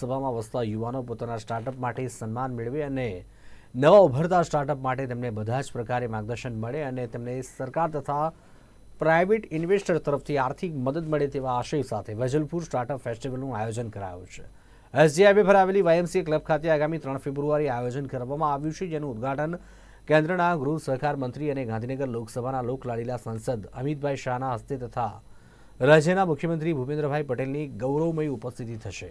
સભામાં વસતા યુવાનો પોતાના સ્ટાર્ટઅપ માટે સન્માન મેળવે અને નવા ઉભરતા સ્ટાર્ટઅપ માટે તેમને બધા જ પ્રકારે માર્ગદર્શન મળે અને તેમને સરકાર તથા પ્રાઇવેટ ઇન્વેસ્ટર તરફથી આર્થિક મદદ મળે તેવા આશય સાથે વજલપુર સ્ટાર્ટઅપ ફેસ્ટિવલનું આયોજન કરાયું છે. એસજીઆઈબી પર આવેલી વાયએમસી ક્લબ ખાતે આગામી ત્રણ ફેબ્રુઆરી આયોજન કરવામાં આવ્યું છે, જેનું ઉદ્ઘાટન કેન્દ્રના ગૃહ સહકાર મંત્રી અને ગાંધીનગર લોકસભાના લોકલાડીલા સાંસદ અમિતભાઈ શાહના હસ્તે તથા રાજ્યના મુખ્યમંત્રી ભૂપેન્દ્રભાઈ પટેલની ગૌરવમય ઉપસ્થિતિ થશે.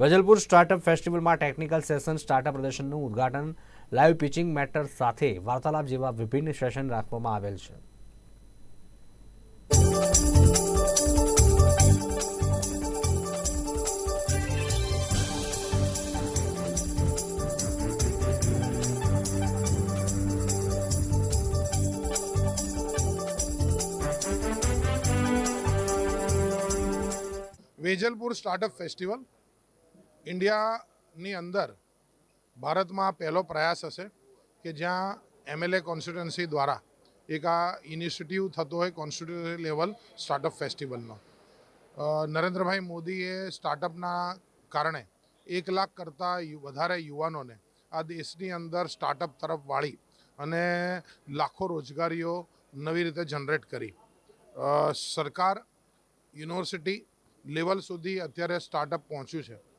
વેજલપુર સ્ટાર્ટઅપ ફેસ્ટિવલમાં ટેકનિકલ સેશન સ્ટાર્ટઅપ પ્રદર્શનનું ઉદ્ઘાટન, લાઈવ પિચિંગ મેટર સાથે વાર્તાલાપ જેવા વિભિન્ન સેશન રાખવામાં આવેલ છે. વેજલપુર સ્ટાર્ટઅપ ફેસ્ટિવલ ઇન્ડિયાની અંદર ભારતમાં પહેલો પ્રયાસ હશે કે જ્યાં એમએલએ કોન્સ્ટિટ્યુન્સી દ્વારા એક આ ઇનિશિયેટિવ થતો હોય કોન્સ્ટિટ્યુન્સી લેવલ સ્ટાર્ટઅપ ફેસ્ટિવલનો નરેન્દ્રભાઈ મોદીએ સ્ટાર્ટઅપના કારણે એક લાખ કરતાં વધારે યુવાનોને આ દેશની અંદર સ્ટાર્ટઅપ તરફ વાળી અને લાખો રોજગારીઓ નવી રીતે જનરેટ કરી. સરકાર યુનિવર્સિટી લેવલ સુધી અત્યારે સ્ટાર્ટઅપ પહોંચ્યું છે.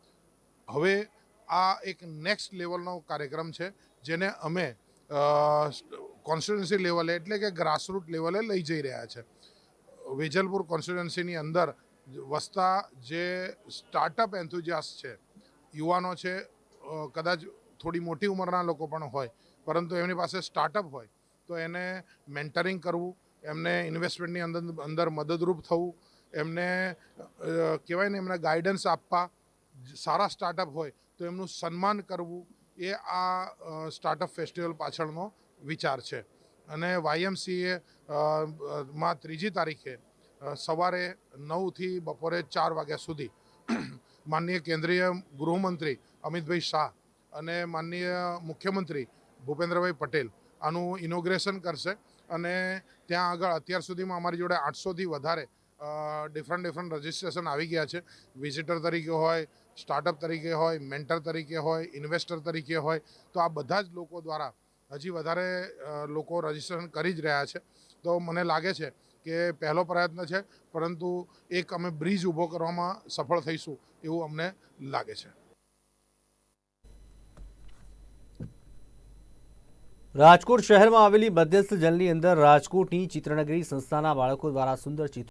હવે આ એક નેક્સ્ટ લેવલનો કાર્યક્રમ છે, જેને અમે કોન્સ્ટિટ્યુન્સી લેવલે એટલે કે ગ્રાસરૂટ લેવલે લઈ જઈ રહ્યા છે. વેજલપુર કોન્સ્ટિટ્યુન્સીની અંદર વસતા જે સ્ટાર્ટઅપ એન્થુજિયાસ છે, યુવાનો છે કદાચ થોડી મોટી ઉંમરના લોકો પણ હોય, પરંતુ એમની પાસે સ્ટાર્ટઅપ હોય, તો એને મેન્ટરિંગ કરવું, એમને ઇન્વેસ્ટમેન્ટની અંદર અંદર મદદરૂપ થવું, એમને કહેવાય ને એમને ગાઈડન્સ આપવા સારા સ્ટાર્ટઅપ હોય તો એમનું સન્માન કરવું એ આ સ્ટાર્ટઅપ ફેસ્ટિવલ પાછળનો વિચાર છે. અને વાયએમસીએ માં ત્રીજી તારીખે સવારે નવથી બપોરે ચાર વાગ્યા સુધી માનનીય કેન્દ્રીય ગૃહમંત્રી અમિતભાઈ શાહ અને માનનીય મુખ્યમંત્રી ભૂપેન્દ્રભાઈ પટેલ આનું ઇનોગ્રેશન કરશે અને ત્યાં આગળ અત્યાર સુધીમાં અમારી જોડે આઠસોથી વધારે ડિફરન્ટ ડિફરન્ટ રજિસ્ટ્રેશન આવી ગયા છે. વિઝિટર તરીકે હોય સ્ટાર્ટઅપ તરીકે હોય, મેન્ટર તરીકે હોય, ઇન્વેસ્ટર તરીકે હોય, તો આ બધા જ લોકો દ્વારા હજી વધારે લોકો રજીસ્ટ્રેશન કરી જ રહ્યા છે. તો મને લાગે છે કે પહેલો પ્રયત્ન છે, પરંતુ એક અમે બ્રિજ ઊભો કરવામાં સફળ થઈશું એવું અમને લાગે છે. રાજકોટ શહેરમાં આવેલી મધ્યસ્થ જલની અંદર રાજકોટની ચિત્રનગરી સંસ્થાના બાળકો દ્વારા સુંદર ચિત્રો